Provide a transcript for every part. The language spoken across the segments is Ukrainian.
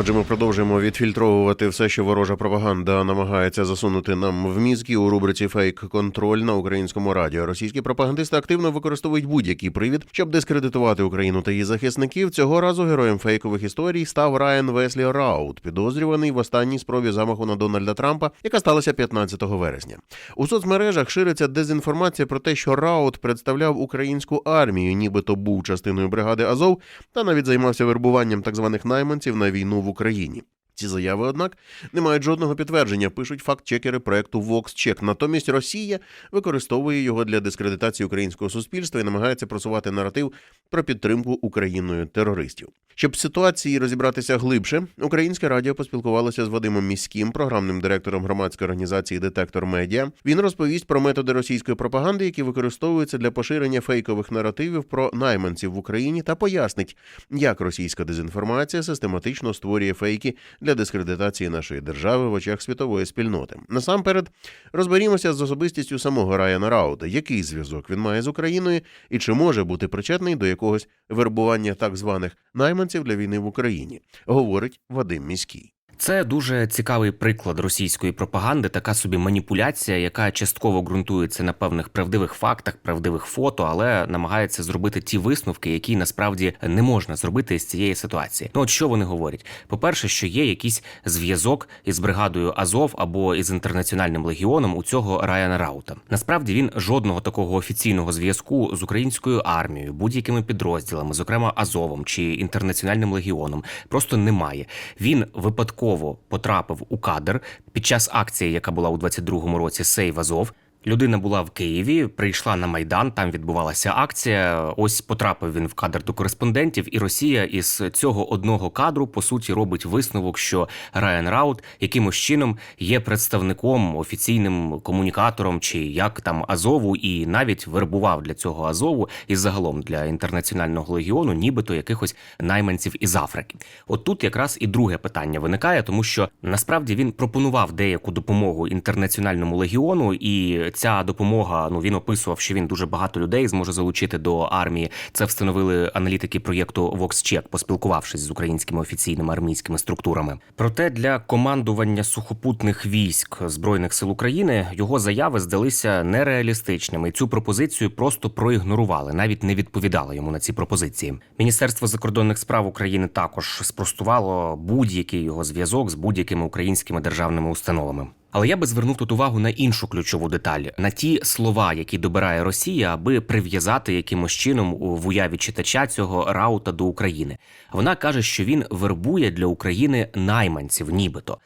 Отже, ми продовжуємо відфільтровувати все, що ворожа пропаганда намагається засунути нам в мізки у рубриці Фейк контроль на українському радіо. Російські пропагандисти активно використовують будь-який привід, щоб дискредитувати Україну та її захисників. Цього разу героєм фейкових історій став Райан Веслі Раут, підозрюваний в останній спробі замаху на Дональда Трампа, яка сталася 15 вересня. У соцмережах шириться дезінформація про те, що Раут представляв українську армію, нібито був частиною бригади Азов, та навіть займався вербуванням так званих найманців на війну в Україні. Ці заяви, однак, не мають жодного підтвердження, пишуть факт-чекери проекту VoxCheck. Натомість Росія використовує його для дискредитації українського суспільства і намагається просувати наратив про підтримку Україною терористів. Щоб ситуації розібратися глибше, українське радіо поспілкувалося з Вадимом Міським, програмним директором громадської організації Детектор Медіа. Він розповість про методи російської пропаганди, які використовуються для поширення фейкових наративів про найманців в Україні, та пояснить, як російська дезінформація систематично створює фейки для дискредитації нашої держави в очах світової спільноти. Насамперед розберімося з особистістю самого Райана Рауда, який зв'язок він має з Україною і чи може бути причетний до якогось вербування так званих найманців для війни в Україні, говорить Вадим Міський. Це дуже цікавий приклад російської пропаганди, така собі маніпуляція, яка частково ґрунтується на певних правдивих фактах, правдивих фото, але намагається зробити ті висновки, які насправді не можна зробити з цієї ситуації. Ну от що вони говорять? По-перше, що є якийсь зв'язок із бригадою Азов або із інтернаціональним легіоном у цього Райана Раута. Насправді він жодного такого офіційного зв'язку з українською армією, будь-якими підрозділами, зокрема Азовом чи інтернаціональним легіоном, просто немає. Він випадково потрапив у кадр під час акції, яка була у 22-му році Сейв Азов. Людина була в Києві, прийшла на майдан. Там відбувалася акція. Ось потрапив він в кадр до кореспондентів, і Росія із цього одного кадру по суті робить висновок, що Райан Раут якимось чином є представником офіційним комунікатором, чи як там Азову, і навіть вербував для цього Азову і загалом для інтернаціонального легіону, нібито якихось найманців із Африки. От тут якраз і друге питання виникає, тому що насправді він пропонував деяку допомогу інтернаціональному легіону і ця допомога. Ну він описував, що він дуже багато людей зможе залучити до армії. Це встановили аналітики проєкту VoxCheck, поспілкувавшись з українськими офіційними армійськими структурами. Проте для командування сухопутних військ збройних сил України його заяви здалися нереалістичними. Цю пропозицію просто проігнорували, навіть не відповідали йому на ці пропозиції. Міністерство закордонних справ України також спростувало будь-який його зв'язок з будь-якими українськими державними установами. Але я би звернув тут увагу на іншу ключову деталь на ті слова, які добирає Росія, аби прив'язати якимось чином в уяві читача цього раута до України. Вона каже, що він вербує для України найманців, нібито.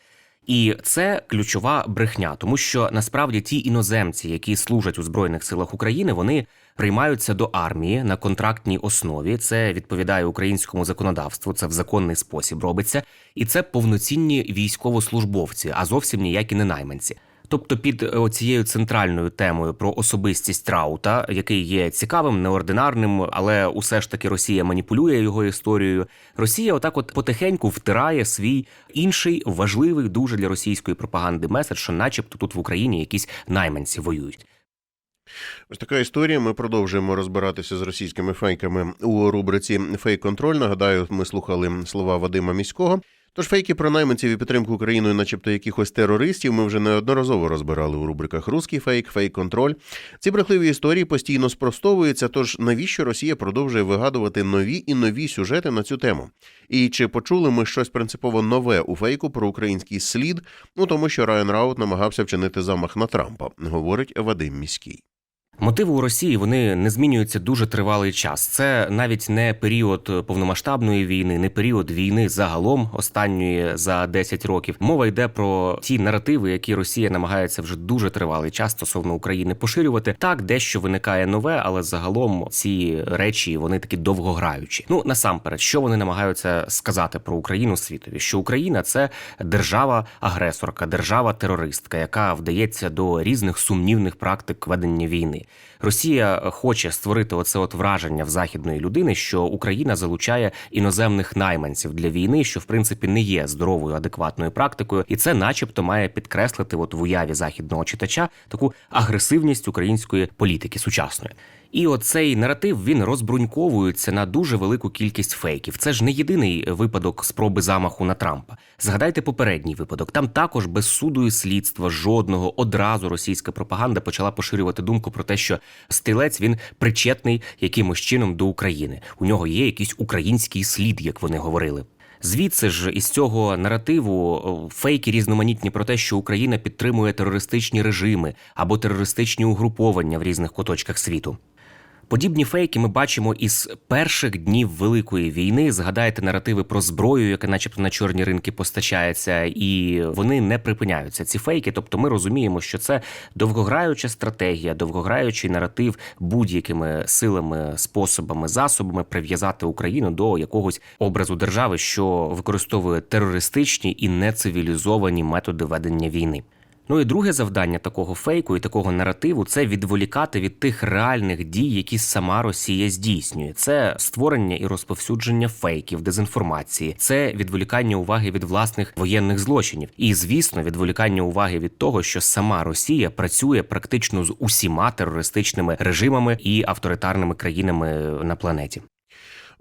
І це ключова брехня, тому що насправді ті іноземці, які служать у збройних силах України, вони приймаються до армії на контрактній основі. Це відповідає українському законодавству. Це в законний спосіб робиться, і це повноцінні військовослужбовці, а зовсім ніякі не найманці. Тобто, під е, цією центральною темою про особистість Раута, який є цікавим, неординарним, але усе ж таки Росія маніпулює його історією. Росія, отак, от потихеньку втирає свій інший важливий дуже для російської пропаганди меседж, що, начебто, тут в Україні якісь найманці воюють. Ось така історія. Ми продовжуємо розбиратися з російськими фейками у рубриці Фейк контроль. Нагадаю, ми слухали слова Вадима Міського. Тож фейки про найманців і підтримку Україною, начебто якихось терористів, ми вже неодноразово розбирали у рубриках Руський фейк, фейк контроль. Ці брехливі історії постійно спростовуються. Тож навіщо Росія продовжує вигадувати нові і нові сюжети на цю тему? І чи почули ми щось принципово нове у фейку про український слід? Ну тому що Райан Раут намагався вчинити замах на Трампа, говорить Вадим Міський. Мотиви у Росії вони не змінюються дуже тривалий час. Це навіть не період повномасштабної війни, не період війни загалом останньої за 10 років. Мова йде про ті наративи, які Росія намагається вже дуже тривалий час стосовно України поширювати. Так, дещо виникає нове, але загалом ці речі вони такі довгограючі. Ну насамперед, що вони намагаються сказати про Україну світові, що Україна це держава-агресорка, держава-терористка, яка вдається до різних сумнівних практик ведення війни. Росія хоче створити оце от враження в західної людини, що Україна залучає іноземних найманців для війни, що в принципі не є здоровою адекватною практикою, і це, начебто, має підкреслити от в уяві західного читача таку агресивність української політики сучасної. І оцей наратив він розбруньковується на дуже велику кількість фейків. Це ж не єдиний випадок спроби замаху на Трампа. Згадайте попередній випадок. Там також без суду і слідства жодного одразу російська пропаганда почала поширювати думку про те, що стрілець він причетний якимось чином до України. У нього є якийсь український слід, як вони говорили. Звідси ж із цього наративу фейки різноманітні про те, що Україна підтримує терористичні режими або терористичні угруповання в різних куточках світу. Подібні фейки ми бачимо із перших днів великої війни. Згадайте наративи про зброю, яка, начебто, на чорні ринки постачається, і вони не припиняються. Ці фейки. Тобто, ми розуміємо, що це довгограюча стратегія, довгограючий наратив будь-якими силами, способами, засобами прив'язати Україну до якогось образу держави, що використовує терористичні і нецивілізовані методи ведення війни. Ну і друге завдання такого фейку і такого наративу це відволікати від тих реальних дій, які сама Росія здійснює. Це створення і розповсюдження фейків, дезінформації, це відволікання уваги від власних воєнних злочинів, і звісно, відволікання уваги від того, що сама Росія працює практично з усіма терористичними режимами і авторитарними країнами на планеті.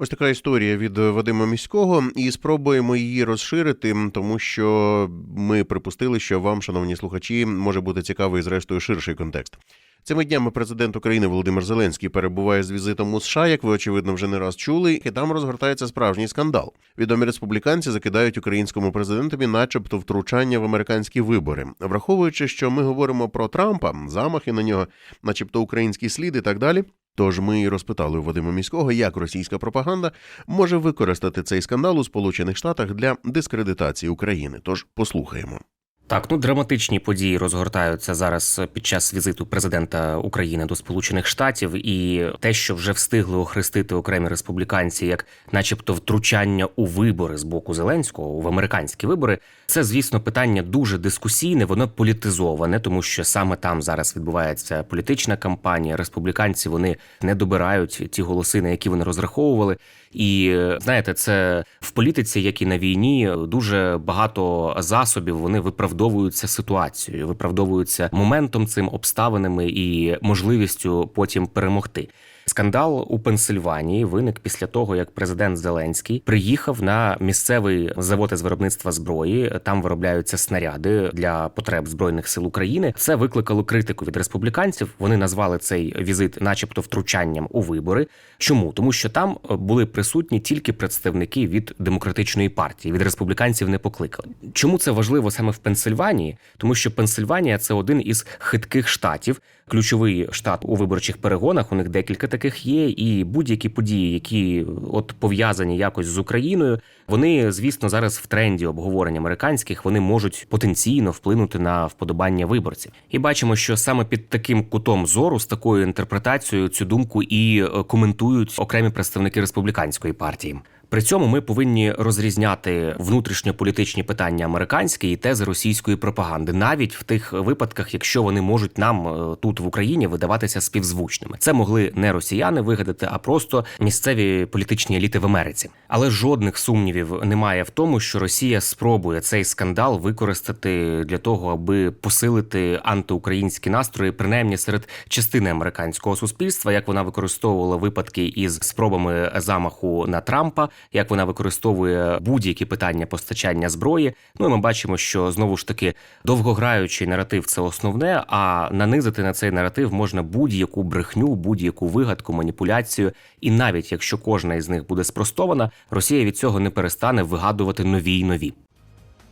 Ось така історія від Вадима Міського, і спробуємо її розширити, тому що ми припустили, що вам, шановні слухачі, може бути цікавий зрештою ширший контекст. Цими днями президент України Володимир Зеленський перебуває з візитом у США, як ви очевидно вже не раз чули, і там розгортається справжній скандал. Відомі республіканці закидають українському президентові, начебто, втручання в американські вибори, враховуючи, що ми говоримо про Трампа, замахи на нього, начебто український слід і так далі. Тож ми розпитали Вадима Міського, як російська пропаганда може використати цей скандал у Сполучених Штатах для дискредитації України. Тож послухаємо. Так, ну драматичні події розгортаються зараз під час візиту президента України до Сполучених Штатів, і те, що вже встигли охрестити окремі республіканці, як, начебто, втручання у вибори з боку Зеленського в американські вибори, це звісно питання дуже дискусійне, воно політизоване, тому що саме там зараз відбувається політична кампанія. Республіканці вони не добирають ті голоси, на які вони розраховували. І знаєте, це в політиці, як і на війні, дуже багато засобів вони виправдовуються ситуацією, виправдовуються моментом цим обставинами і можливістю потім перемогти. Скандал у Пенсильванії виник після того, як президент Зеленський приїхав на місцевий завод із виробництва зброї. Там виробляються снаряди для потреб збройних сил України. Це викликало критику від республіканців. Вони назвали цей візит, начебто, втручанням у вибори. Чому тому, що там були присутні тільки представники від демократичної партії, від республіканців не покликали. Чому це важливо саме в Пенсильванії? Тому що Пенсильванія це один із хитких штатів, ключовий штат у виборчих перегонах. У них декілька таких є, і будь-які події, які от пов'язані якось з Україною, вони, звісно, зараз в тренді обговорень американських вони можуть потенційно вплинути на вподобання виборців. І бачимо, що саме під таким кутом зору, з такою інтерпретацією, цю думку і е, коментують окремі представники республіканської партії. При цьому ми повинні розрізняти внутрішньополітичні питання американські і тези російської пропаганди, навіть в тих випадках, якщо вони можуть нам е, тут в Україні видаватися співзвучними. Це могли не росіяни вигадати, а просто місцеві політичні еліти в Америці. Але жодних сумнівів немає в тому, що Росія спробує цей скандал використати для того, аби посилити антиукраїнські настрої, принаймні серед частини американського суспільства, як вона використовувала випадки із спробами замаху на Трампа як вона використовує будь-які питання постачання зброї. Ну і ми бачимо, що знову ж таки довгограючий наратив це основне. А нанизити на цей наратив можна будь-яку брехню, будь-яку вигадку, маніпуляцію. І навіть якщо кожна із них буде спростована, Росія від цього не перестане вигадувати нові й нові.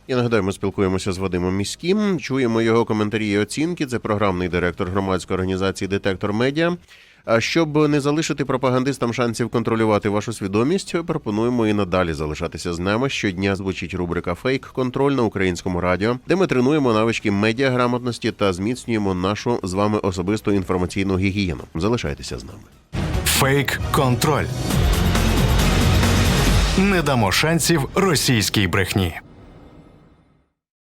Я нагадаю, ми спілкуємося з Вадимом Міським. Чуємо його коментарі і оцінки. Це програмний директор громадської організації Детектор Медіа. А щоб не залишити пропагандистам шансів контролювати вашу свідомість, пропонуємо і надалі залишатися з нами. Щодня звучить рубрика Фейк Контроль на українському радіо, де ми тренуємо навички медіаграмотності та зміцнюємо нашу з вами особисту інформаційну гігієну. Залишайтеся з нами. Фейк контроль. Не дамо шансів російській брехні.